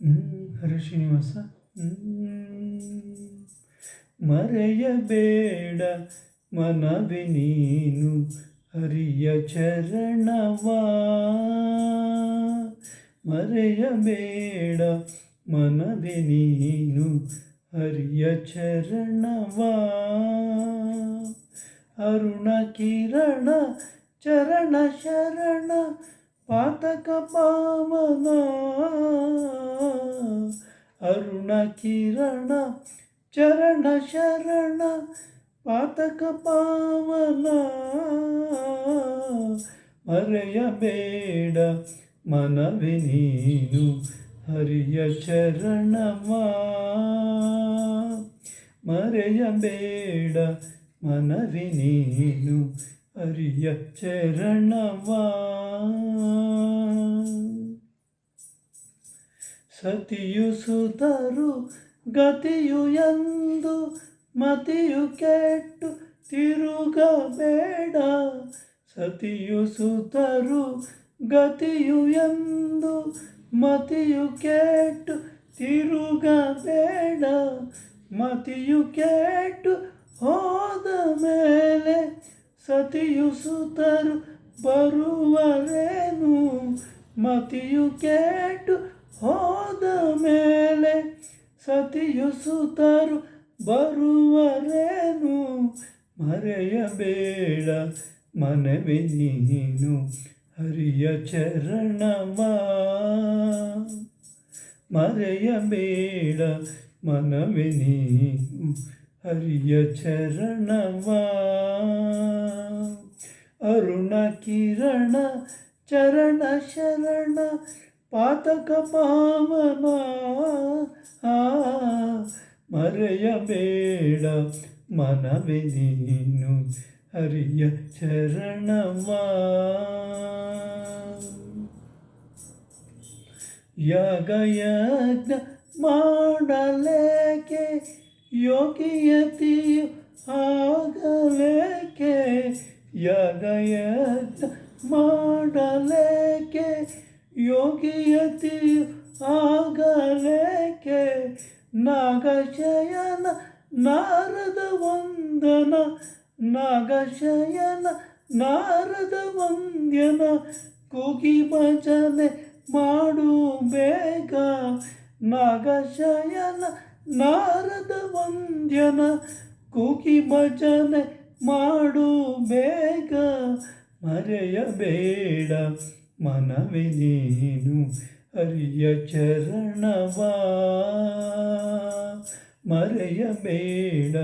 ಹರಿ ಶ್ರೀನಿವಾಸ. ಮರೆಯಬೇಡ ಮನವಿ ನೀನು, ಹರಿಯ ಚರಣವಾ ಮರೆಯಬೇಡ ಮನವಿ ನೀನು, ಹರಿಯ ಚರಣವಾ ಅರುಣ ಕಿರಣ, ಚರಣ ಶರಣ ಪಾತಕ ಪಾವನ ಅರುಣ ಕಿರಣ, ಚರಣ ಶರಣ ಪಾತಕ ಪಾವನ ಮರೆಯಬೇಡ ಮನವಿ ನೀನು, ಹರಿಯ ಚರಣಮ ಮರೆಯಬೇಡ ಮನವಿ ನೀನು ಹರಿಯ ಚರಣವಾ. ಸತಿಯು ಸುತರು, ಗತಿಯು ಎಂದು ಮತಿಯು ಕೆಟ್ಟು ತಿರುಗಬೇಡ. ಸತಿಯು ಸುತರು, ಗತಿಯು ಎಂದು ಮತಿಯು ಕೆಟ್ಟು ತಿರುಗಬೇಡ. ಮತಿಯು ಕೆಟ್ಟು ಹೋದ ಮೇಲೆ ಸತಿಯು ಸುತರು ಬರುವರೇನು, ಮತಿಯು ಕೇಟು ಹೋದ ಮೇಲೆ ಸತಿಯು ಸುತರು ಬರುವರೇನು ಮರೆಯಬೇಡ ಮನವೇ ನೀನು, ಹರಿಯ ಚರಣವಾ ಮರೆಯಬೇಡ ಮನವೇ ನೀನು, ಹರಿಯ ಚರಣವಾ ಕಿರಣ ಚರಣ ಶರಣ ಪಾತಕ ಪಾವನ. ಮರೆಯಬೇಡ ಮನವೇ ನೀನು ಹರಿಯ ಚರಣವಾ ಯಗಯಜ್ಞ ಮಾಡಲೇಕೆ ಯೋಗಿಯತಿಯು ಆಗಲೇಕೆ ಯಾಗಯಜ್ಞ ಮಾಡಲೇಕೆ? ಯೋಗಿಯತಿಯು ಆಗಲೇಕೆ? ನಾಗಶಯನ ನಾರದ ವಂದನ, ನಾಗಶಯನ ನಾರದ ವಂದ್ಯನ, ಕೂಗಿ ಭಜನೆ ಮಾಡು ಬೇಗ. ನಾಗಶಯನ ನಾರದ ವಂದ್ಯನ, ಕೂಗಿ ಭಜನೆ ಮಾಡು ಬೇಗ, ಮರೆಯಬೇಡ ಮನವೇ ನೀನು ಹರಿಯ ಚರಣವಾ. ಮರೆಯಬೇಡ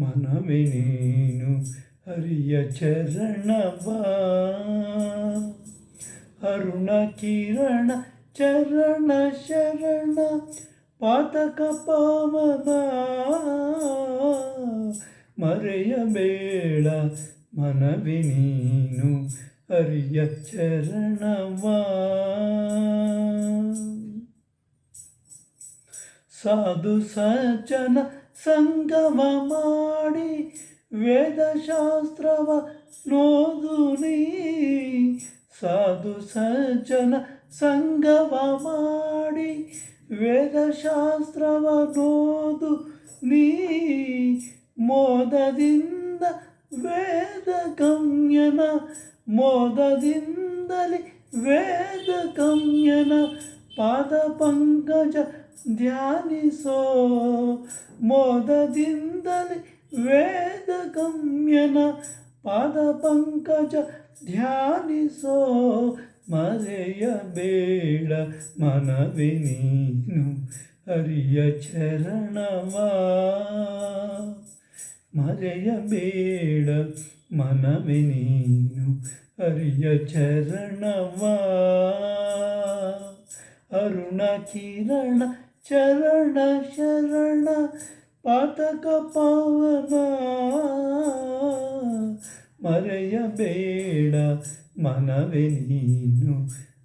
ಮನವೇ ನೀನು ಹರಿಯ ಚರಣವಾ. ಅರುಣ ಕಿರಣ, ಚರಣ ಶರಣ, ಪಾತಕ ಪಾವನ. ಮರೆಯಬೇಡ ಮನವಿ ನೀನು ಹರಿಯ ಚರಣವಾ. ಸಾಧು ಸಜ್ಜನ ಸಂಗಮ ಮಾಡಿ ವೇದಶಾಸ್ತ್ರವ ನೋದು ನೀ. ಸಾಧು ಸಜ್ಜನ ಸಂಗಮ ಮಾಡಿ ವೇದಶಾಸ್ತ್ರವ ನೋದು ನೀ. ಮೋದದಿಂದ ವೇದ ಗಮ್ಯನ ಮೋದದಿಂದಲೇ ವೇದ ಗಮ್ಯನ ಪಾದ ಪಂಕಜ ಧ್ಯಾನಿಸೋ, ಮೋದದಿಂದಲೇ ವೇದ ಗಮ್ಯನ ಪಾದ ಪಂಕಜ ಧ್ಯಾನಿಸೋ ಮರೆಯಬೇಡ ಮನವಿ ನೀನು ಹರಿಯ ಚರಣವಾ. ಮರೆಯಬೇಡ ಮನವೇ ನೀನು ಹರಿಯ ಚರಣವಾ ಅರುಣ ಕಿರಣ ಚರಣ ಶರಣ ಪಾತಕ ಪಾವನ ಮರೆಯಬೇಡ ಮನವೇ ನೀನು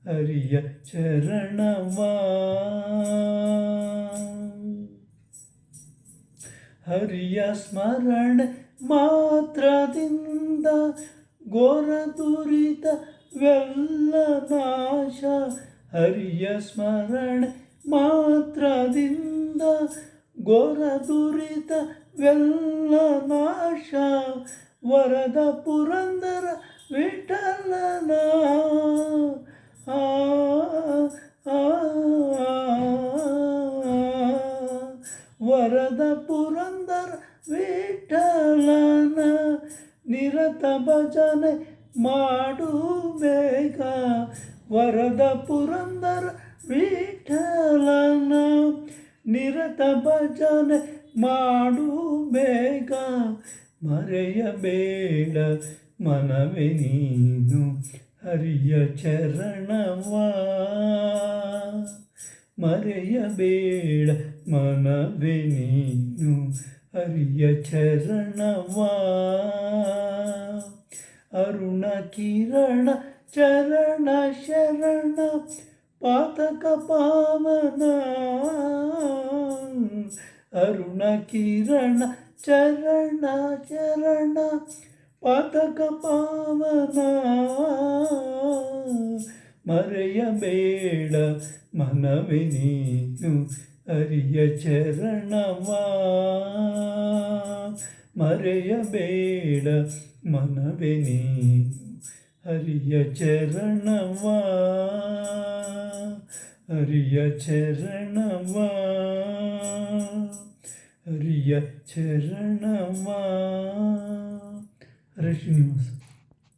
ಹರಿಯ ಚರಣವಾ ಹರಿಯ ಸ್ಮರಣೆ ಮಾತ್ರದಿಂದ ಘೋರ ದುರಿತವೆಲ್ಲ ನಾಶ. ಹರಿಯ ಸ್ಮರಣೆ ಮಾತ್ರದಿಂದ ಘೋರ ದುರಿತವೆಲ್ಲ ನಾಶ. ವರದ ಪುರಂದರ ವಿಠಲನ. ಆ, ಭಜನೆ ಬೇಗ. ವರದ ಪುರಂದರ ವಿಠಲನ. ನಿರತ ಭಜನೆ ಬೇಗ. ಮರೆಯಬೇಡ ಮನವೇ ನೀನು, ಹರಿಯ ಚರಣವಾ. ಮರೆಯಬೇಡ ಮನವೇ ನೀನು ಹರಿಯ ಚರಣವಾ ಅರುಣ ಕಿರಣ ಚರಣ ಶರಣ ಪಾತಕ ಪಾವನ ಅರುಣ ಕಿರಣ ಚರಣ ಚರಣ ಪಾತಕ ಪಾವನ ಮರೆಯಬೇಡ ಮನವೇ ನೀನು ಹರಿಯ ಚರಣವಾ ಮರೆಯಬೇಡ ಮನವೇ ನೀನು ಹರಿಯ ಚರಣವಾ ಹರಿಯ ಚರಣವಾ ಹರಿಯ ಚರಣವಾ ಹರೇ ಶ್ರೀನಿವಾಸ